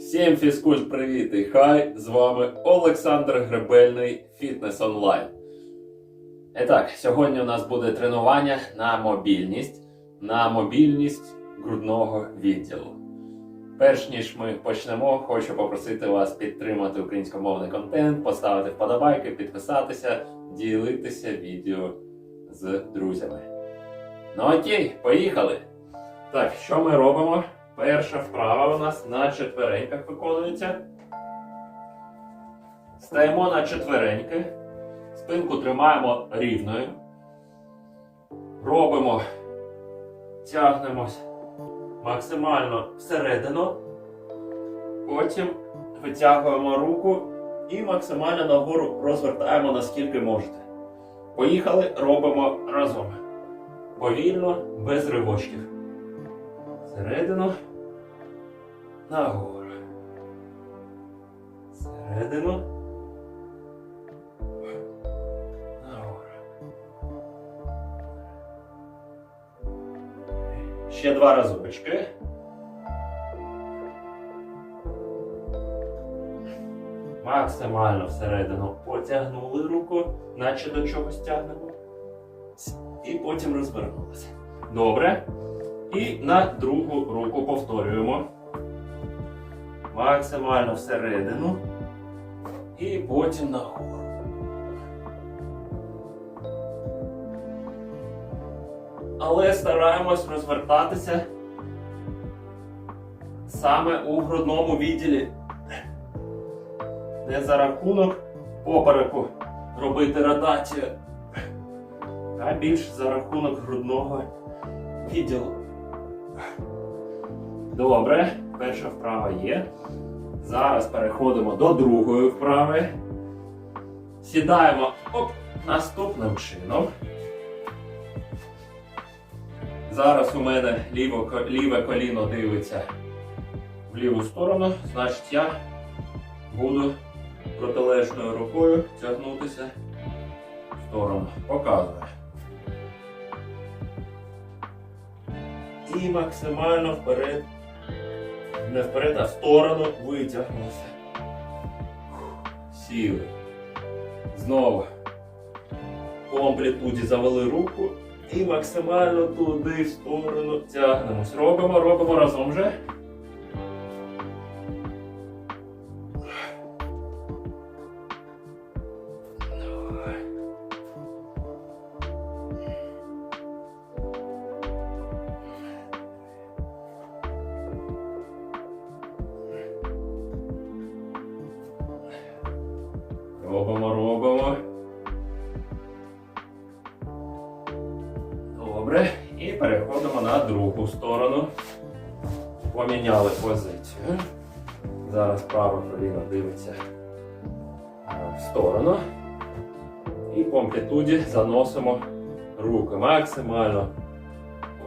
Всім фізкульт привіт і хай! З вами Олександр Гребельний Фітнес Онлайн. І так, сьогодні у нас буде тренування на мобільність, на мобільність грудного відділу. Перш ніж ми почнемо, хочу попросити вас підтримати українськомовний контент, поставити вподобайки, підписатися, ділитися відео з друзями. Ну окей, поїхали! Так, що ми робимо? Перша вправа у нас на четвереньках виконується. Стаємо на четвереньки. Спинку тримаємо рівною. Робимо, тягнемось максимально всередину. Потім витягуємо руку і максимально нагору розвертаємо наскільки можете. Поїхали, робимо разом. Повільно, без ривочків. Всередину. Нагору. Всередину. Нагору. Ще два разочки. Максимально всередину потягнули руку, наче до чогось тягнемо. І потім розвернулися. Добре. І на другу руку повторюємо. Максимально всередину. І потім нагору. Але стараємось розвертатися саме у грудному відділі. Не за рахунок попереку робити ротацію, а більш за рахунок грудного відділу. Добре, перша вправа є. Зараз переходимо до другої вправи. Сідаємо оп, наступним чином. Зараз у мене ліво, ліве коліно дивиться в ліву сторону, значить я буду протилежною рукою тягнутися в сторону. Показую. І максимально вперед. Не вперед, а в сторону витягнувся. Сіли. Знову. По амплітуді завели руку і максимально туди в сторону тягнемось. Робимо, робимо разом вже. Робимо, робимо. Добре. І переходимо на другу сторону. Поміняли позицію. Зараз праве коліно дивиться е, в сторону. І по амплітуді заносимо руки максимально.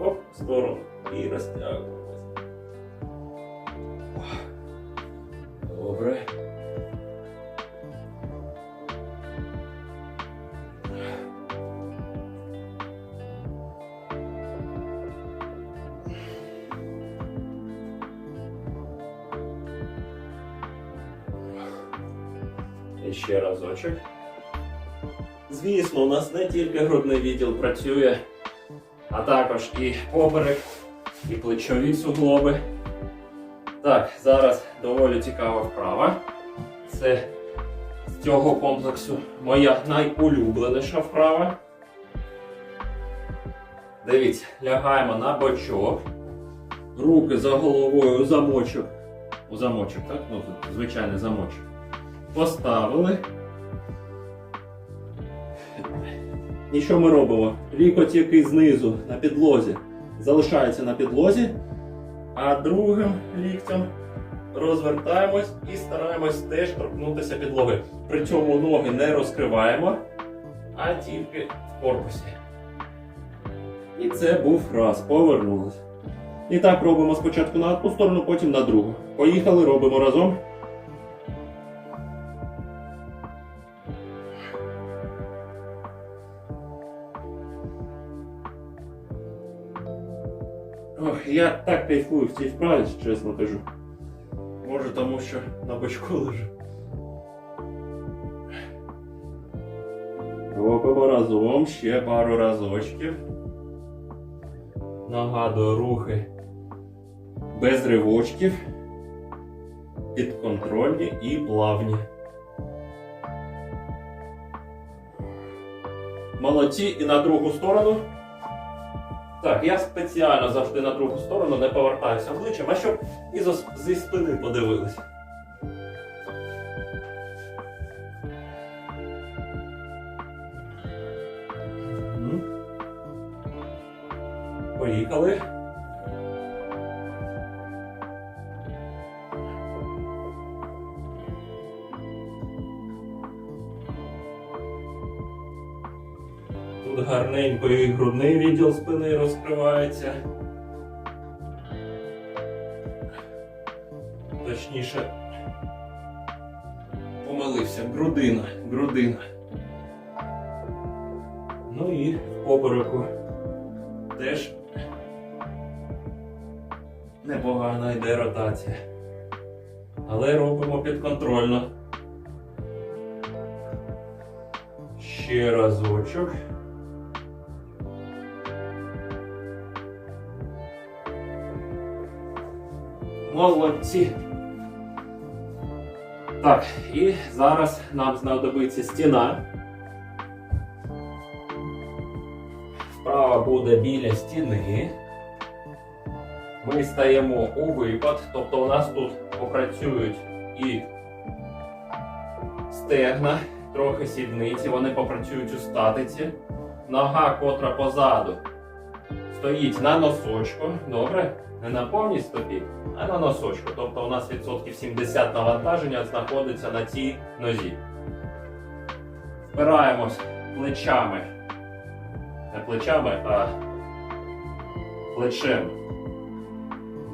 Оп, в сторону. І розтягуємося. Ще разочок. Звісно, у нас не тільки грудний відділ працює, а також і поперек, і плечові суглоби. Так, зараз доволі цікава вправа. Це з цього комплексу моя найулюбленіша вправа. Дивіться, лягаємо на бочок, руки за головою у замочок. У замочок, так? Ну, звичайний замочок. Поставили. І що ми робимо? Лікоть, який знизу на підлозі, залишається на підлозі, а другим ліктем розвертаємось і стараємось теж торкнутися підлоги. При цьому ноги не розкриваємо, а тільки в корпусі. І це був раз. Повернулись. І так робимо спочатку на одну сторону, потім на другу. Поїхали, робимо разом. Ох, я так кайфую в цій вправі, чесно кажу. Може, тому що на бочку лежу. Робимо разом ще пару разочків. Нагадую рухи без ривочків, підконтрольні і плавні. Молодці і на другу сторону. Так, я спеціально завжди на другу сторону не повертаюся обличчям, а щоб і зі спини подивилися. Поїхали. Тут гарненько і грудний відділ спини розкривається. Точніше, помилився, грудина, грудина. Ну і в попереку теж непогано йде ротація. Але робимо підконтрольно. Ще разочок. Молодці. Так, і зараз нам знадобиться стіна. Вправа буде біля стіни. Ми стаємо у випад, тобто у нас тут попрацюють і стегна, трохи сідниці, вони попрацюють у статиці. Нога, котра позаду, стоїть на носочку. Добре? Не на повній стопі, а на носочку. Тобто у нас відсотків 70 навантаження знаходиться на цій нозі. Впираємось плечами. Не плечами, а плечем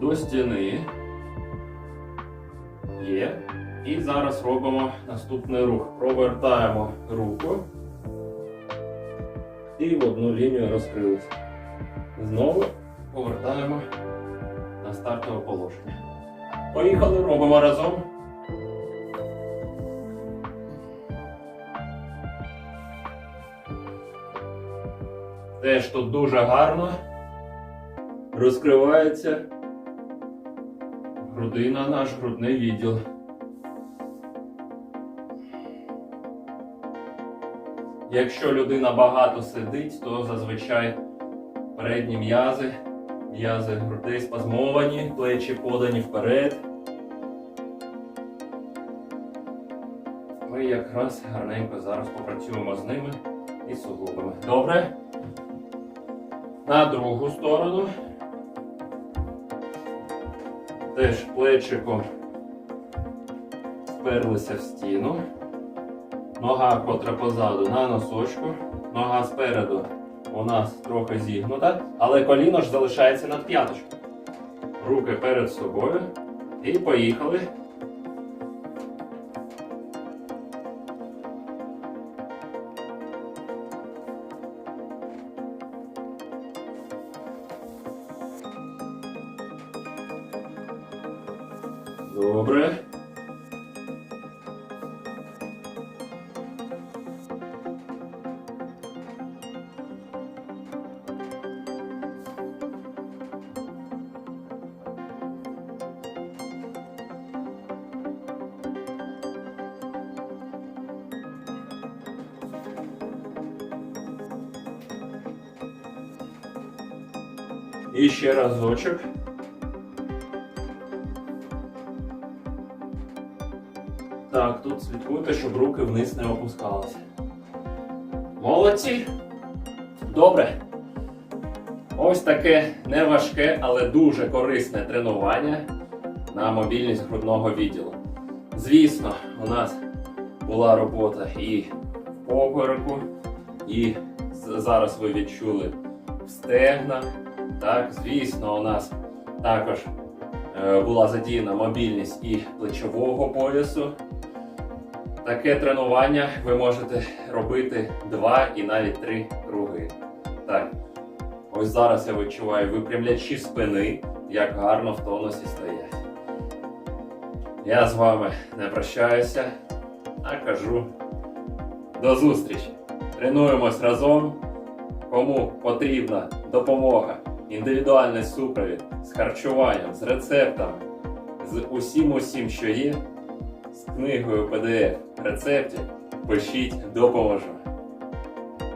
до стіни. Є. І зараз робимо наступний рух. Провертаємо руку. І в одну лінію розкрилися. Знову повертаємо на стартове положення. Поїхали, робимо разом. Теж тут дуже гарно розкривається грудина, наш грудний відділ. Якщо людина багато сидить, то зазвичай передні м'язи, м'язи грудей спазмовані, плечі подані вперед. Ми якраз гарненько зараз попрацюємо з ними і суглобами. Добре. На другу сторону. Теж плечиком вперлися в стіну. Нога, котра позаду на носочку. Нога спереду у нас трохи зігнута, але коліно ж залишається над п'яточкою. Руки перед собою. І поїхали. Добре. І ще разочок. Так, тут слідкуйте, щоб руки вниз не опускалися. Молодці! Добре. Ось таке неважке, але дуже корисне тренування на мобільність грудного відділу. Звісно, у нас була робота і в попереку, і зараз ви відчули в стегнах. Так, звісно, у нас також е, була задіяна мобільність і плечового поясу. Таке тренування ви можете робити два і навіть три круги. Так, ось зараз я відчуваю випрямлячі спини, як гарно в тонусі стоять. Я з вами не прощаюся, а кажу до зустрічі. Тренуємось разом. Кому потрібна допомога, індивідуальний супровід з харчуванням, з рецептами, з усім усім, що є, з книгою PDF рецептів, пишіть, допоможу.